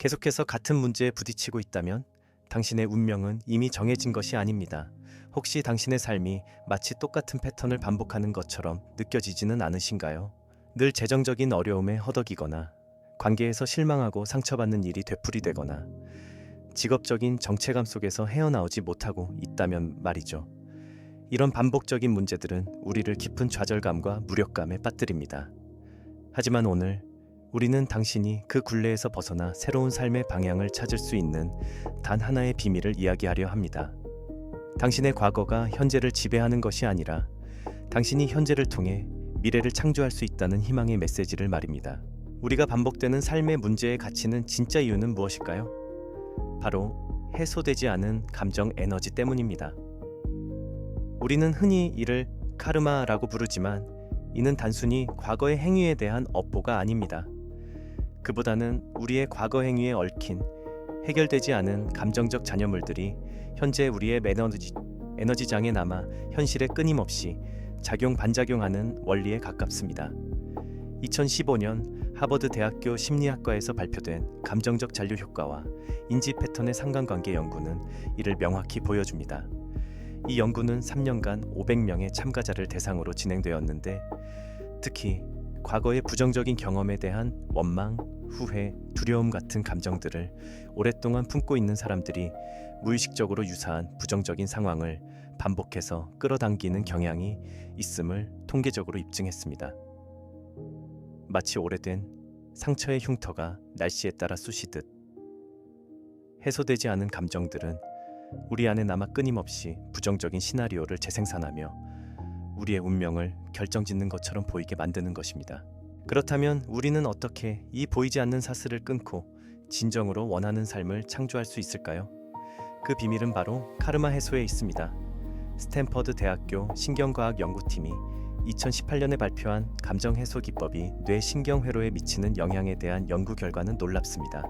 계속해서 같은 문제에 부딪히고 있다면 당신의 운명은 이미 정해진 것이 아닙니다. 혹시 당신의 삶이 마치 똑같은 패턴을 반복하는 것처럼 느껴지지는 않으신가요? 늘 재정적인 어려움에 허덕이거나 관계에서 실망하고 상처받는 일이 되풀이되거나 직업적인 정체감 속에서 헤어나오지 못하고 있다면 말이죠. 이런 반복적인 문제들은 우리를 깊은 좌절감과 무력감에 빠뜨립니다. 하지만 오늘 우리는 당신이 그 굴레에서 벗어나 새로운 삶의 방향을 찾을 수 있는 단 하나의 비밀을 이야기하려 합니다. 당신의 과거가 현재를 지배하는 것이 아니라 당신이 현재를 통해 미래를 창조할 수 있다는 희망의 메시지를 말입니다. 우리가 반복되는 삶의 문제의 가치는 진짜 이유는 무엇일까요? 바로 해소되지 않은 감정 에너지 때문입니다. 우리는 흔히 이를 카르마라고 부르지만 이는 단순히 과거의 행위에 대한 업보가 아닙니다. 그보다는 우리의 과거 행위에 얽힌 해결되지 않은 감정적 잔여물들이 현재 우리의 에너지, 에너지장에 남아 현실에 끊임없이 작용 반작용하는 원리에 가깝습니다. 2015년 하버드 대학교 심리학과에서 발표된 감정적 잔류 효과와 인지 패턴의 상관관계 연구는 이를 명확히 보여줍니다. 이 연구는 3년간 500명의 참가자를 대상으로 진행되었는데 특히 과거의 부정적인 경험에 대한 원망, 후회, 두려움 같은 감정들을 오랫동안 품고 있는 사람들이 무의식적으로 유사한 부정적인 상황을 반복해서 끌어당기는 경향이 있음을 통계적으로 입증했습니다. 마치 오래된 상처의 흉터가 날씨에 따라 쑤시듯 해소되지 않은 감정들은 우리 안에 남아 끊임없이 부정적인 시나리오를 재생산하며 우리의 운명을 결정짓는 것처럼 보이게 만드는 것입니다. 그렇다면 우리는 어떻게 이 보이지 않는 사슬을 끊고 진정으로 원하는 삶을 창조할 수 있을까요? 그 비밀은 바로 카르마 해소에 있습니다. 스탠퍼드 대학교 신경과학 연구팀이 2018년에 발표한 감정 해소 기법이 뇌 신경 회로에 미치는 영향에 대한 연구 결과는 놀랍습니다.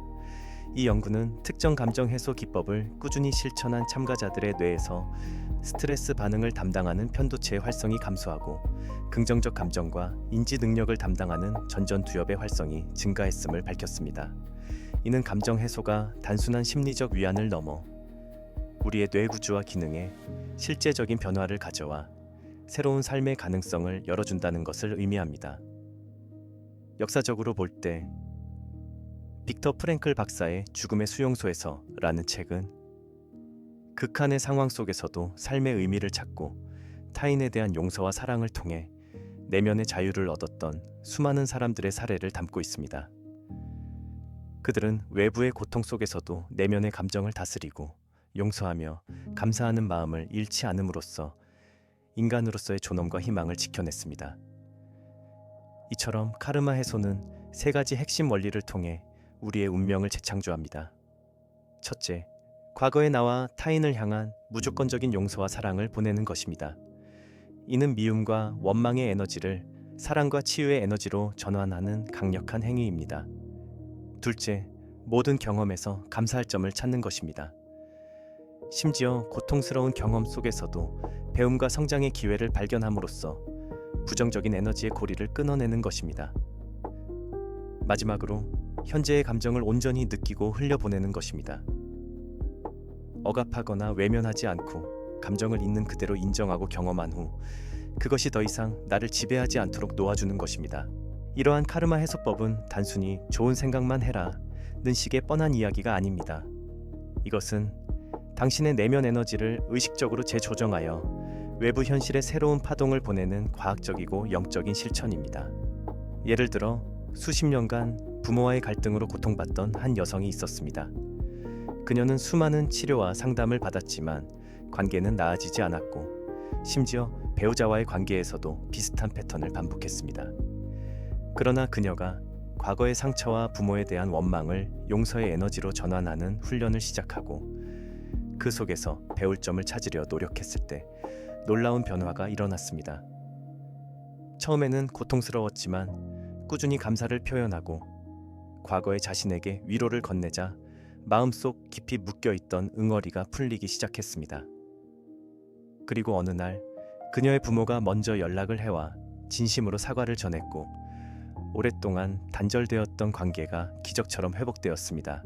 이 연구는 특정 감정 해소 기법을 꾸준히 실천한 참가자들의 뇌에서 스트레스 반응을 담당하는 편도체의 활성이 감소하고 긍정적 감정과 인지 능력을 담당하는 전전두엽의 활성이 증가했음을 밝혔습니다. 이는 감정 해소가 단순한 심리적 위안을 넘어 우리의 뇌 구조와 기능에 실제적인 변화를 가져와 새로운 삶의 가능성을 열어준다는 것을 의미합니다. 역사적으로 볼 때 빅터 프랭클 박사의 죽음의 수용소에서라는 책은 극한의 상황 속에서도 삶의 의미를 찾고 타인에 대한 용서와 사랑을 통해 내면의 자유를 얻었던 수많은 사람들의 사례를 담고 있습니다. 그들은 외부의 고통 속에서도 내면의 감정을 다스리고 용서하며 감사하는 마음을 잃지 않음으로써 인간으로서의 존엄과 희망을 지켜냈습니다. 이처럼 카르마 해소는 세 가지 핵심 원리를 통해 우리의 운명을 재창조합니다. 첫째, 과거에 나와 타인을 향한 무조건적인 용서와 사랑을 보내는 것입니다. 이는 미움과 원망의 에너지를 사랑과 치유의 에너지로 전환하는 강력한 행위입니다. 둘째, 모든 경험에서 감사할 점을 찾는 것입니다. 심지어 고통스러운 경험 속에서도 배움과 성장의 기회를 발견함으로써 부정적인 에너지의 고리를 끊어내는 것입니다. 마지막으로 현재의 감정을 온전히 느끼고 흘려보내는 것입니다. 억압하거나 외면하지 않고 감정을 있는 그대로 인정하고 경험한 후 그것이 더 이상 나를 지배하지 않도록 놓아주는 것입니다. 이러한 카르마 해소법은 단순히 좋은 생각만 해라 는 식의 뻔한 이야기가 아닙니다. 이것은 당신의 내면 에너지를 의식적으로 재조정하여 외부 현실에 새로운 파동을 보내는 과학적이고 영적인 실천입니다. 예를 들어 수십 년간 부모와의 갈등으로 고통받던 한 여성이 있었습니다. 그녀는 수많은 치료와 상담을 받았지만 관계는 나아지지 않았고 심지어 배우자와의 관계에서도 비슷한 패턴을 반복했습니다. 그러나 그녀가 과거의 상처와 부모에 대한 원망을 용서의 에너지로 전환하는 훈련을 시작하고 그 속에서 배울 점을 찾으려 노력했을 때 놀라운 변화가 일어났습니다. 처음에는 고통스러웠지만 꾸준히 감사를 표현하고 과거의 자신에게 위로를 건네자 마음속 깊이 묶여 있던 응어리가 풀리기 시작했습니다. 그리고 어느 날 그녀의 부모가 먼저 연락을 해와 진심으로 사과를 전했고 오랫동안 단절되었던 관계가 기적처럼 회복되었습니다.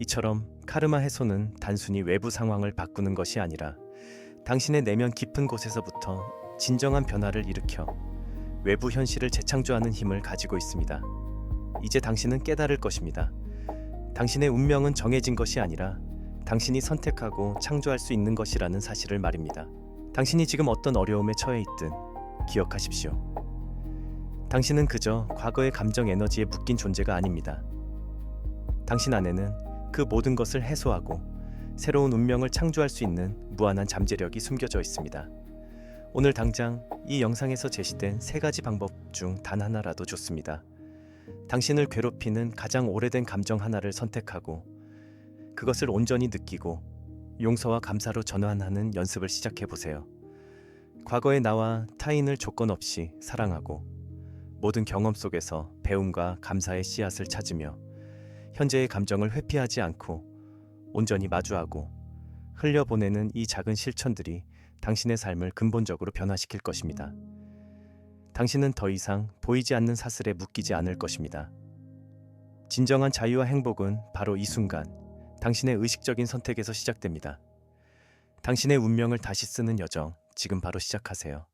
이처럼 카르마 해소는 단순히 외부 상황을 바꾸는 것이 아니라 당신의 내면 깊은 곳에서부터 진정한 변화를 일으켜 외부 현실을 재창조하는 힘을 가지고 있습니다. 이제 당신은 깨달을 것입니다. 당신의 운명은 정해진 것이 아니라 당신이 선택하고 창조할 수 있는 것이라는 사실을 말입니다. 당신이 지금 어떤 어려움에 처해 있든 기억하십시오. 당신은 그저 과거의 감정 에너지에 묶인 존재가 아닙니다. 당신 안에는 그 모든 것을 해소하고 새로운 운명을 창조할 수 있는 무한한 잠재력이 숨겨져 있습니다. 오늘 당장 이 영상에서 제시된 세 가지 방법 중 단 하나라도 좋습니다. 당신을 괴롭히는 가장 오래된 감정 하나를 선택하고 그것을 온전히 느끼고 용서와 감사로 전환하는 연습을 시작해 보세요. 과거의 나와 타인을 조건 없이 사랑하고 모든 경험 속에서 배움과 감사의 씨앗을 찾으며 현재의 감정을 회피하지 않고 온전히 마주하고 흘려보내는 이 작은 실천들이 당신의 삶을 근본적으로 변화시킬 것입니다. 당신은 더 이상 보이지 않는 사슬에 묶이지 않을 것입니다. 진정한 자유와 행복은 바로 이 순간 당신의 의식적인 선택에서 시작됩니다. 당신의 운명을 다시 쓰는 여정 지금 바로 시작하세요.